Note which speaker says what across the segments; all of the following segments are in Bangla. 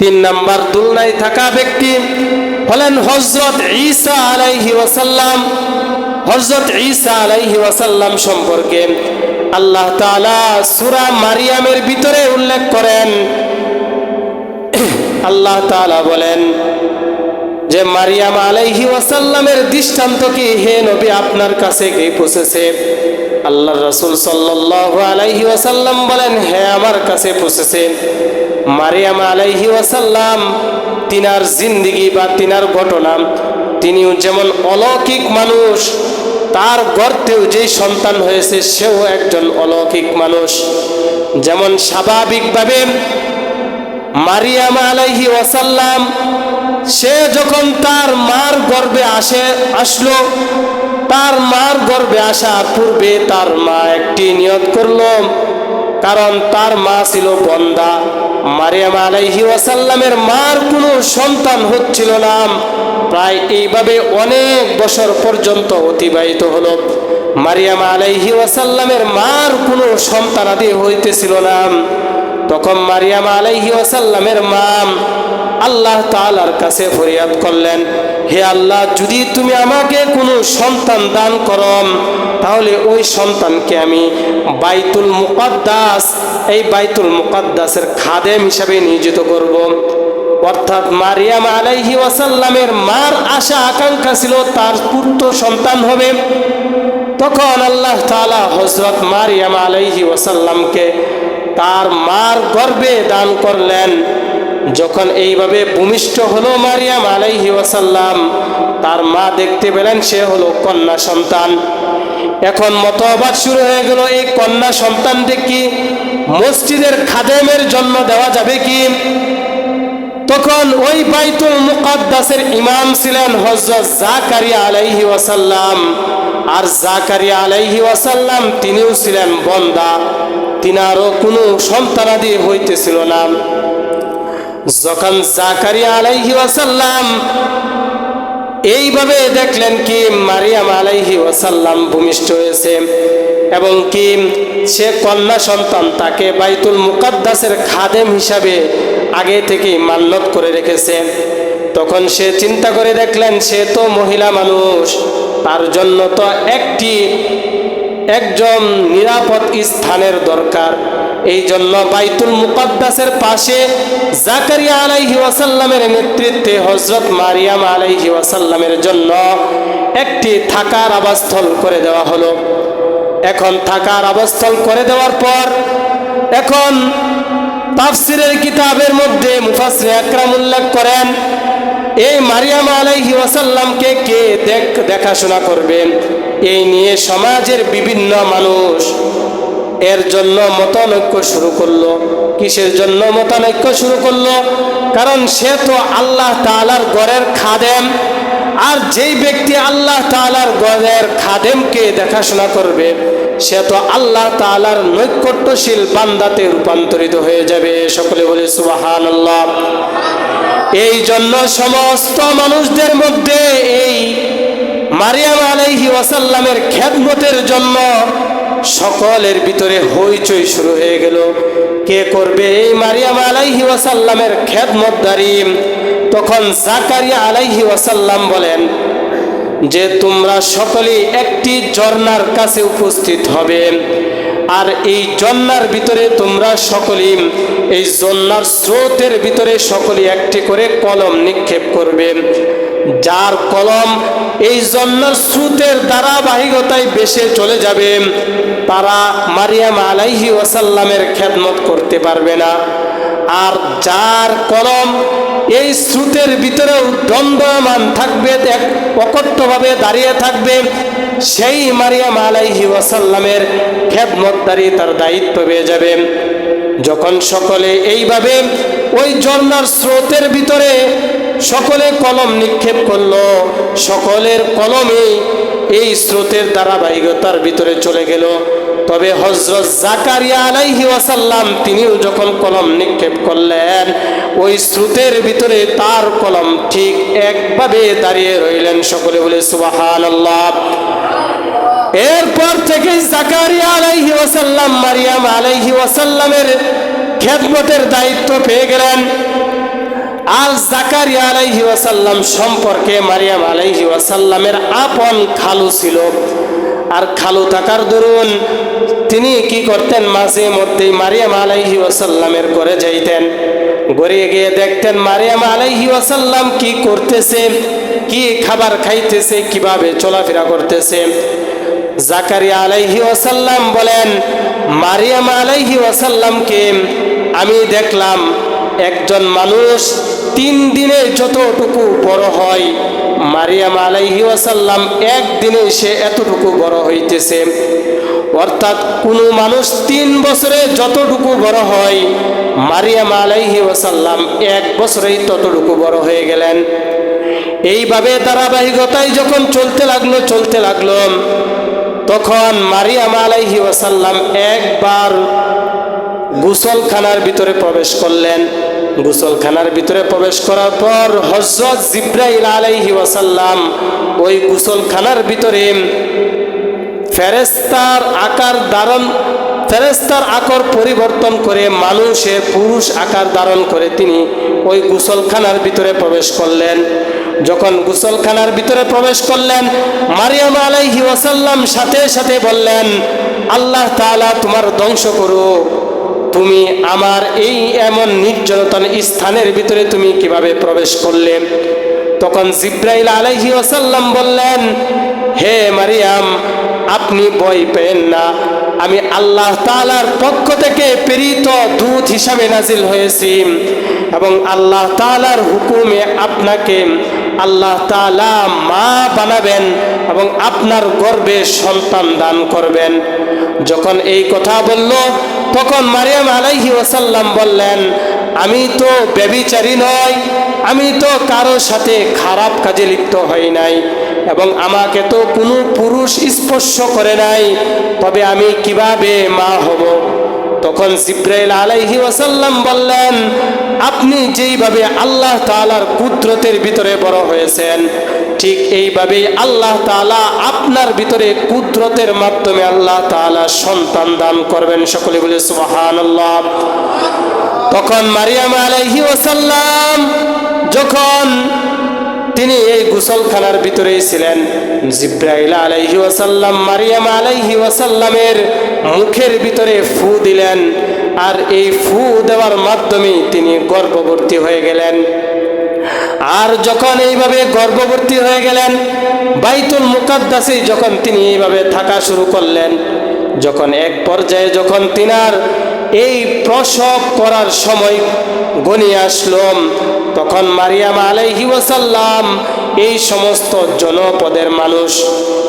Speaker 1: তিন নাম্বার দুলনায় থাকা ব্যক্তি হলেন হজরত ঈসা আলাইহি ওয়াসাল্লাম। হজরত ঈসা আলাইহি ওয়াসাল্লাম সম্পর্কে আল্লাহ তাআলা সূরা মারিয়ামের ভিতরে উল্লেখ করেন। আল্লাহ তাআলা বলেন যে মারিয়াম আলাইহি ওয়াসাল্লামের দৃষ্টান্ত কি? হে নবী, আপনার কাছে কি পৌঁছেছে? আল্লাহ রসুল সাল্লাল্লাহু আলাইহি ওয়াসাল্লাম বলেন হ্যাঁ আমার কাছে পৌঁছেছে মারিয়াম আলাইহি ওয়াসাল্লাম, তিনার জিন্দিগি বা তিনার ঘটনা, তিনিও যেমন অলৌকিক মানুষ, তার গর্তেও যেই সন্তান হয়েছে, সেও একজন অলৌকিক মানুষ। যেমন স্বাভাবিকভাবে মারিয়াম আলাইহি ওয়াসাল্লাম, সে যখন তার মার গর্ভে আসে, আসলো তার মার গর্ভে আসার পূর্বে তার মা একটি নিয়ত করল, কারণ তার মা ছিল বন্দা। মারিয়াম আলাইহি ওয়াসাল্লামের মার কোনো সন্তান হচ্ছিল না। প্রায় এইভাবে অনেক বছর পর্যন্ত অতিবাহিত হলো। মারিয়াম আলাইহি ওয়াসাল্লামের মার কোনো সন্তানাদি হইতেছিল না। তখন মারিয়াম আলাইহি ওয়াসাল্লামের মা আল্লাহ তাআলার কাছে ফরিয়াদ করলেন, হে আল্লাহ, যদি তুমি আমাকে কোনো সন্তান দান করো, তাহলে ওই সন্তানকে আমি বাইতুল মুকাদ্দাস, এই বাইতুল মুকাদ্দাসের খাদেম হিসাবে নিয়োজিত করব। অর্থাৎ মারিয়াম আলাইহি ওয়াসাল্লামের মার আশা, আকাঙ্ক্ষা ছিল তার পুত্র সন্তান হবে। তখন আল্লাহ তাআলা হজরত মারিয়াম আলাইহি ওয়াসাল্লামকে তার মার গর্বে দান করলেন। যখন এইভাবে ভূমিষ্ঠ হলো মারিয়াম আলাইহি ওয়াসাল্লাম, তার মা দেখতে পেলেন, সে হলো কন্যা সন্তান। এখন মতবাদ শুরু হয়ে গেল, এই কন্যা সন্তানটি কি মসজিদের খাদেমের জন্য দেওয়া যাবে কি? তখন ওই বাইতুল মুকাদ্দাসের ইমাম ছিলেন হজরত জাকারিয়া আলাইহি ওয়াসাল্লাম, আর জাকারিয়া আলাইহি ওয়াসাল্লাম তিনিও ছিলেন বন্দা। তিনারও কোনো সন্তানাদি হইতেছিল না। যখন জাকারিয়া আলাইহি ওয়াসাল্লাম এইভাবে দেখলেন কি মারিয়াম আলাইহি ওয়াসাল্লাম ভূমিষ্ঠ হয়েছে এবং কি সে কন্যা সন্তান তাকে বাইতুল মুকাদ্দাসের খাদেম হিসাবে আগে থেকেই মান্যত করে রেখেছে। তখন সে চিন্তা করে দেখলেন, সে তো মহিলা মানুষ, তার জন্য তো একটি, একজন নিরাপদ স্থানের দরকার। এই জন্য বাইতুল মুকাদ্দাসের পাশে জাকারিয়া আলাইহি ওয়াসাল্লামের নেতৃত্বে হজরত মারিয়াম আলাইহি ওয়াসাল্লামের জন্য একটি থাকার আবাসস্থল করে দেওয়া হলো। এখন থাকার আবাসস্থল করে দেওয়ার পর এখন তাফসিরের কিতাবের মধ্যে মুফাসসির আকরাম উল্লেখ করেন, এই মারিয়াম আলাইহি ওয়াসাল্লামকে কে দেখ, দেখাশোনা করবেন? এই নিয়ে সমাজের বিভিন্ন মানুষ এর জন্য মতানৈক্য শুরু করল। কিসের জন্য মতানৈক্য শুরু করল? কারণ সে তো আল্লাহ তাআলার গড়ের খাদেম। আর যেই ব্যক্তি আল্লাহ তাআলার গড়ের খাদেমকে দেখাশোনা করবে, সে তো আল্লাহ তাআলার নৈকট্যশীল বান্দাতে রূপান্তরিত হয়ে যাবে। সকলে বলে, সুবহানাল্লাহ। এই জন্য সমস্ত মানুষদের মধ্যে এই মারিয়াম আলাইহি ওয়াসাল্লামের খেদমতের জন্য সকলের ভিতরে হইচই শুরু হয়ে গেল। কে করবে? এই মারিয়াম আলাইহি ওয়াসাল্লামের খেদমতদারি। তখন জাকারিয়া আলাইহি ওয়াসাল্লাম বলেন, যে তোমরা সকলেই একটি ঝর্ণার কাছে উপস্থিত হবে, আর এই জন্নার ভিতরে তোমরা সকলেই, এই জন্নার স্রোতের ভিতরে সকলে একটি করে কলম নিক্ষেপ করবে। যার কলম এই জন্নার স্রোতের ধারাবাহিকতায় বেশে চলে যাবে, তারা মারিয়াম আলাইহি ওয়াসাল্লামের খেদমত করতে পারবে না। আর যার কলম এই স্রোতের ভিতরেও দ্বন্দ্বমান থাকবে, এক অকট্টভাবে দাঁড়িয়ে থাকবে, সেই মারিয়াম আলাইহি ওয়াসাল্লামের খেদমতদারি তার দায়িত্ব পেয়ে যাবে। যখন সকলে এইভাবে ওই ঝর্ণার স্রোতের ভিতরে সকলে কলম নিক্ষেপ করল। সকলের কলমে এই স্রোতের ধারাবাহিকতার ভিতরে চলে গেল। তবে হজরত জাকারিয়া আলাইহি ওয়াসাল্লাম তিনিও যখন কলম নিক্ষেপ করলেন, ওই স্রোতের ভিতরে তার কলম ঠিক একভাবে দাঁড়িয়ে রইলেন সকলে বলে, সুবহানাল্লাহ। এরপর থেকে জাকারিয়া আলাইহি ওয়াসাল্লাম, মারিয়াম আলাইহি ওয়াসাল্লামের খেদমতের দায়িত্ব পেয়ে গেলেন। আর জাকারিয়া আলাইহি ওয়াসাল্লাম সম্পর্কে মারিয়াম আলাইহি ওয়াসাল্লামের আপন খালু ছিল। আর খালু থাকার দরুন তিনি কি করতেন? মাঝে মধ্যেই মারিয়াম আলাইহি ওয়াসাল্লামের ঘরে যাইতেন। ঘরে গিয়ে দেখতেন মারিয়াম আলাইহি ওয়াসাল্লাম কি করতেছে, কি খাবার খাইতেছে, কীভাবে চলাফেরা করতেছে। জাকারিয়া আলাইহি ওয়াসাল্লাম বলেন, মারিয়াম আলাইহি ওয়াসাল্লামকে আমি দেখলাম একজন মানুষ তিন দিনে যতটুকু বড় হয়, মারিয়াম আলাইহি ওয়াসাল্লাম একদিনে সে এতটুকু বড় হইতেছে। অর্থাৎ কোনো মানুষ তিন বছরে যতটুকু বড় হয়, মারিয়াম আলাইহি ওয়াসাল্লাম এক বছরেই ততটুকু বড় হয়ে গেলেন। এইভাবে ধারাবাহিকতায় যখন চলতে লাগল চলতে লাগল, তখন মারিয়াম আলাইহি ওয়াসাল্লাম একবার গুসলখানার ভিতরে প্রবেশ করলেন। গুসলখানার ভিতরে প্রবেশ করার পর হজরত জিব্রাইল আলাইহি ওয়াসাল্লাম ওই গুসলখানার ভিতরে ফেরেস্তার আকার ধারণ ফেরেস্তার আকর পরিবর্তন করে মানুষের পুরুষ আকার ধারণ করে তিনি ওই গুসলখানার ভিতরে প্রবেশ করলেন। যখন গুসলখানার ভিতরে প্রবেশ করলেন, মারিয়াম আলাইহি ওয়াসাল্লাম সাথে সাথে বললেন, আল্লাহ তাআলা তোমার ধ্বংস করুক। তুমি আমার এই এমন নির্জনতন স্থানের ভিতরে তুমি কীভাবে প্রবেশ করলে? তখন জিব্রাইল আলাইহি ওয়াসাল্লাম বললেন, হে মারিয়াম, আপনি বই পেন না। আমি আল্লাহ তাআলার পক্ষ থেকে প্রেরিত দূত হিসাবে নাজিল হয়েছি এবং আল্লাহ তাআলার হুকুমে আপনাকে আল্লাহ তাআলা মা বানাবেন এবং আপনার গর্বে সন্তান দান করবেন। যখন এই কথা বলল তখন মারিয়াম আলাইহি ওয়াসাল্লাম বললেন, আমি তো ব্যবিচারী নয় আমি তো কারও সাথে খারাপ কাজে লিপ্ত হই নাই এবং আমাকে তো কোনো পুরুষ স্পর্শ করে নাই, তবে আমি কীভাবে মা হব? তখন জিব্রাইল আলাইহি ওয়াসাল্লাম বললেন, আপনি যেইভাবে আল্লাহ তাআলার কুদরতের ভিতরে বড় হয়েছেন ঠিক এইভাবেই আল্লাহ তাআলা আপনার ভিতরে কুদরতের মাধ্যমে আল্লাহ তাআলা সন্তান দান করবেন। সকলে বলে সুবহানাল্লাহ। তখন মারিয়াম আলাইহি ওয়াসাল্লাম যখন তিনি এই গুসলখানার ভিতরেই ছিলেন, জিব্রাইল আলাইহি ওয়াসাল্লাম মারিয়াম আলাইহি ওয়াসাল্লামের মুখের ভিতরে ফু দিলেন। আর এই ফু দেওয়ার মাধ্যমে তিনি গর্ভবতী হয়ে গেলেন। আর যখন এইভাবে গর্ভবতী হয়ে গেলেন, বাইতুল মুকাদ্দাসে যখন তিনি এইভাবে থাকা শুরু করলেন, যখন এক পর্যায়ে যখন তিনার এই প্রসব করার সময় গনিয়ে আসলো, তখন মারিয়াম আলাইহি ওয়াসাল্লাম এই সমস্ত জনপদের মানুষ,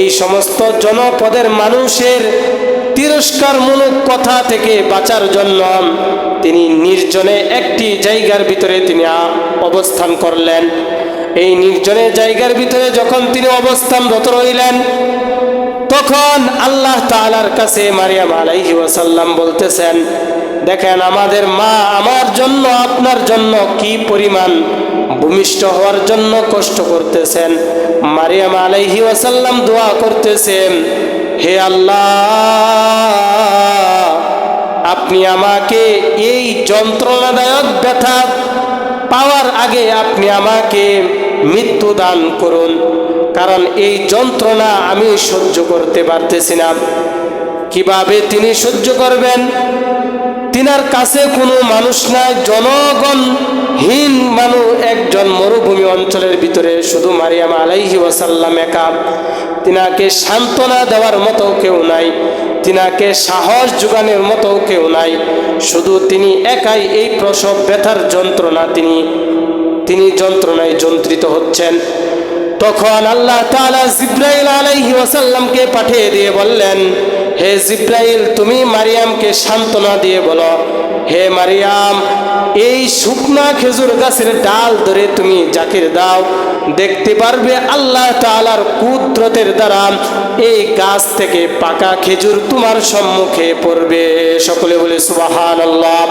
Speaker 1: এই সমস্ত জনপদের মানুষের তিরস্কারমূলক কথা থেকে বাঁচার জন্য তিনি নির্জনে একটি জায়গার ভিতরে তিনি অবস্থান করলেন। এই নির্জনে জায়গার ভিতরে যখন তিনি অবস্থানরত রইলেন, তখন আল্লাহ তাআলার কাছে মারিয়াম আলাইহি ওয়াসাল্লাম বলতেছেন, দেখেন, আমাদের মা আমার জন্য, আপনার জন্য কি পরিমাণ ভূমিষ্ঠ হওয়ার জন্য কষ্ট করতেছেন? মারিয়াম আলাইহি ওয়াসাল্লাম দোয়া করতেছেন হে আল্লাহ, আপনি আমাকে এই যন্ত্রণাদায়ক ব্যথা পাওয়ার আগে আপনি আমাকে মৃত্যু দান করুন। কারণ এই যন্ত্রণা আমি সহ্য করতে পারতেছি না। কীভাবে তিনি সহ্য করবেন? তিনার কাছে কোনো মানুষ নাই জনগণহীন মানুষ একজন মরুভূমি অঞ্চলের ভিতরে শুধু মারিয়াম আলাইহি ওয়াসাল্লাম একা। তিনাকে সান্ত্বনা দেওয়ার মতো কেউ নাই, তিনাকে সাহস যোগানোর মতো কেউ নাই। শুধু তিনি একাই এই প্রসব ব্যথার যন্ত্রণা তিনি তিনি যন্ত্রণায় যন্ত্রিত হচ্ছেন। তখন আল্লাহ তাআলা জিব্রাইল আলাইহি ওয়াসাল্লামকে পাঠিয়ে দিয়ে বললেন হে জিব্রাইল, তুমি মারিয়ামকে সান্ত্বনা দিয়ে বলো। হে মারিয়াম, এই শুকনা খেজুর গাছের ডাল ধরে তুমি জাকির দাও। দেখতে পারবে আল্লাহ তাআলার কুদরতের দ্বারা এই গাছ থেকে পাকা খেজুর তোমার সম্মুখে পড়বে। সকলে বলে, সুবহানাল্লাহ।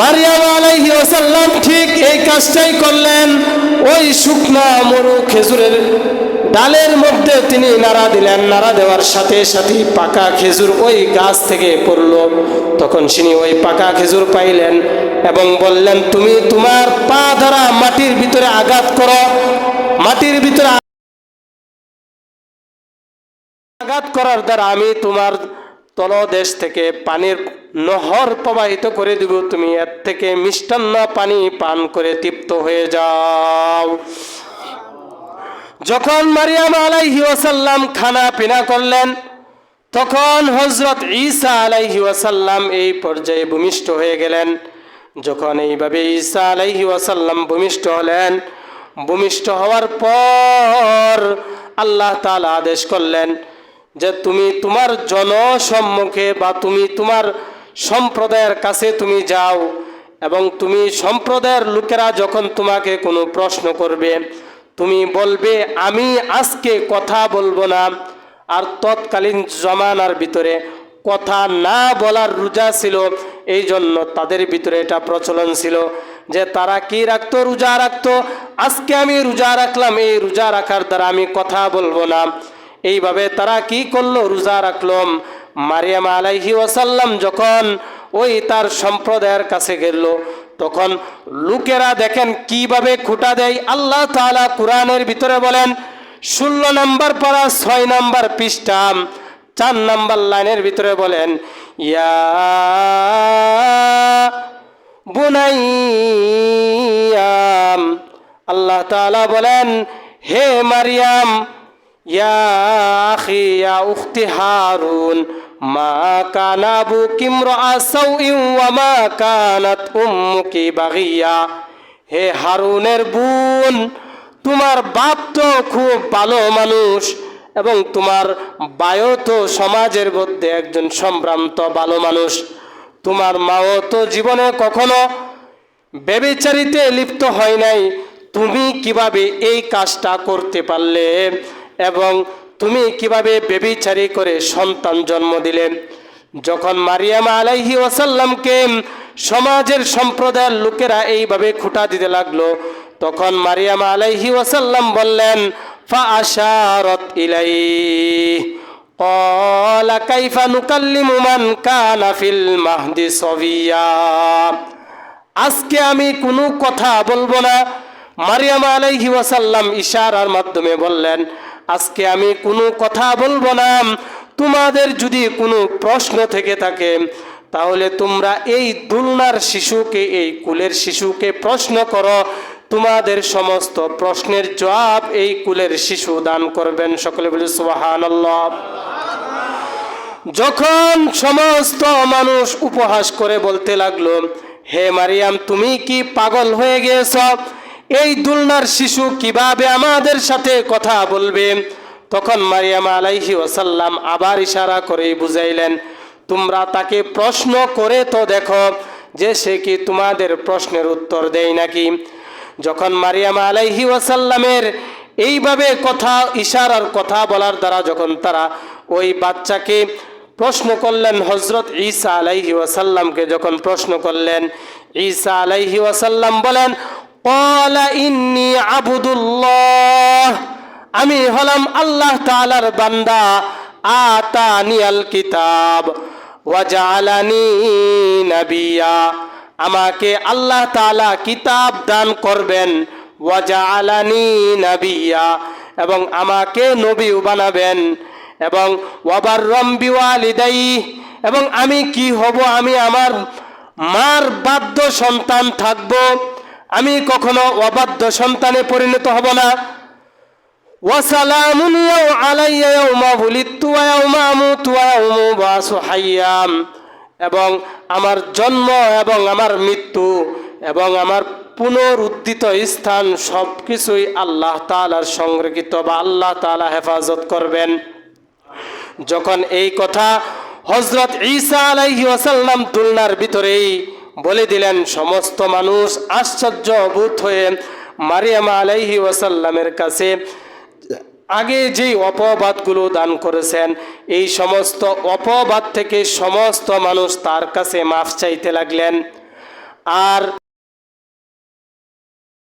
Speaker 1: মারিয়াম আলাইহি ওয়াসাল্লাম ঠিক এই কাজটাই করলেন। ওই শুকনা মরু খেজুরের ডালের মধ্যে তিনি নাড়া দিলেন, নাড়া দেওয়ার সাথে সাথে পাকা খেজুর ওই গাছ থেকে পড়ল। তখন তিনি ওই পাকা খেজুর পাইলেন এবং বললেন, তুমি তোমার পা ভিতরে আঘাত করো, মাটির ভিতরে আঘাত করার দ্বারা আমি তোমার তলদেশ থেকে পানির নহর প্রবাহিত করে দিব। তুমি এর থেকে মিষ্টান্ন পানি পান করে তৃপ্ত হয়ে যাও। যখন মারিয়াম আলাইহি ওয়াসাল্লাম খানা পিনা করলেন, তখন হজরত ঈসা আলাইহি ওয়াসাল্লাম এই পর্যায়ে ভূমিষ্ঠ হয়ে গেলেন। যখন এইভাবে ঈসা আলাইহি ওয়াসাল্লাম ভূমিষ্ঠ হলেন, ভূমিষ্ঠ হওয়ার পর আল্লাহ তাআলা আদেশ করলেন যে তুমি তোমার জনসম্মুখে বা তুমি তোমার সম্প্রদায়ের কাছে তুমি যাও এবং তুমি সম্প্রদায়ের লোকেরা যখন তোমাকে কোনো প্রশ্ন করবে তুমি বলবে, আমি আজকে কথা বলব না। আর তৎকালীন জমানার ভিতরে কথা না বলার রোজা ছিল এই জন্য তাদের ভিতরে এটা প্রচলন ছিল যে, তারা কি রাখতো? রোজা রাখতো? আজকে আমি রোজা রাখলাম, এই রোজা রাখার দ্বারা আমি কথা বলব না। এইভাবে তারা কি করল? রোজা রাখলাম মারিয়াম আলাইহি ওয়াসাল্লাম যখন ওই তার সম্প্রদায়ের কাছে গেল তখন লোকেরা দেখেন কীভাবে খুঁটা দেয়। আল্লাহ তাআলা কোরআনের ভিতরে বলেন, ষোলো নম্বর পারা ছয় নম্বর পৃষ্ঠা, চার নম্বর লাইনের ভিতরে বলেন, ইয়া বুনাইয়াম আল্লাহ তাআলা বলেন, হে মারিয়াম, ইয়া ইয়া উখতি হারুন হে হারুনের বোন, তোমার বাপ তো খুব ভালো মানুষ এবং তোমার বায়ও তো সমাজের মধ্যে একজন সম্ভ্রান্ত ভালো মানুষ। তোমার মাও তো জীবনে কখনো বেবিচারিতে লিপ্ত হয় নাই। তুমি কীভাবে এই কাজটা করতে পারলে? এবং তুমি কিভাবে বেবিচারি করে সন্তান জন্ম দিলে যখন মারিয়াম আলাইহি ওয়াসাল্লামকে সমাজের সম্প্রদায়ের লোকেরা এইভাবে খুঁটা দিতে লাগলো তখন মারিয়াম আলাইহি ওয়াসাল্লাম বললেন ফা আশারত ইলাই قال كيف نكلم من كان في المهد صبيا আজকে আমি কোনো কথা বলবো না মারিয়াম আলাইহি ওয়াসাল্লাম ইশারার মাধ্যমে বললেন আজকে আমি কোনো কথা বলব না। তোমাদের যদি কোনো প্রশ্ন থেকে থাকে, তাহলে তোমরা এই দুলনার শিশুকে, এই কুলের শিশুকে প্রশ্ন করো। তোমাদের সমস্ত প্রশ্নের জবাব এই কুলের শিশু দান করবেন। সকলে বলে সুবহানাল্লাহ। যখন সমস্ত মানুষ উপহাস করে বলতে লাগল, হে মারিয়াম, তুমি কি পাগল হয়ে গিয়েছ? এই দুলনার শিশু কীভাবে আমাদের সাথে কথা বলবে? তখন মারিয়াম আলাইহি ওয়াসাল্লাম আবার ইশারা করে বুঝাইলেন, তোমরা তাকে প্রশ্ন করে তো দেখো যে সে কি তোমাদের প্রশ্নের উত্তর দেয় নাকি? যখন মারিয়াম আলাইহি ওয়াসাল্লামের এইভাবে কথা, ইশারার কথা বলার দ্বারা যখন তারা ওই বাচ্চাকে প্রশ্ন করলেন হজরত ঈসা আলাইহি ওয়াসাল্লামকে যখন প্রশ্ন করলেন, ঈসা আলাইহি ওয়াসাল্লাম বলেন ইন্নি আবুদুল্লাহ আমি হলাম আল্লাহ তাআলার বান্দা। আতানিয়াল কিতাব। ওয়াজালানি নাবিয়া। আমাকে আল্লাহ তাআলা কিতাব দান করবেন। ওয়াজালানি নাবিয়া। এবং আমাকে নবী বানাবেন। এবং ওয়াবার রম্বি ওয়ালিদাই এবং আমি কি হব? আমি আমার মার বাধ্য সন্তান থাকব। আমি কখনো অবাধ্য সন্তানে পরিণত হব না। ওয়াসালামুন আলাইয়া ইয়াউমা বুলিতু ওয়া ইয়াউমা আমুতু ওয়া ইয়াউমা হাইয়াম। এবং আমার জন্ম এবং আমার মৃত্যু এবং আমার পুনরুদ্ধিত স্থান সব কিছুই আল্লাহ তাআলার সংরক্ষিত বা আল্লাহ তাআলা হেফাজত করবেন। যখন এই কথা হজরত ঈসা আলাইহি ওয়াসাল্লাম তুলনার ভিতরেই বলে দিলেন, সমস্ত মানুষ আশ্চর্য অভূত হয়ে মারিয়ামা আলাইহি ওয়াসাল্লামের কাছে আগে যেই অপবাদগুলো দান করেছেন, এই সমস্ত অপবাদ থেকে সমস্ত মানুষ তার কাছে মাফ চাইতে লাগলেন। আর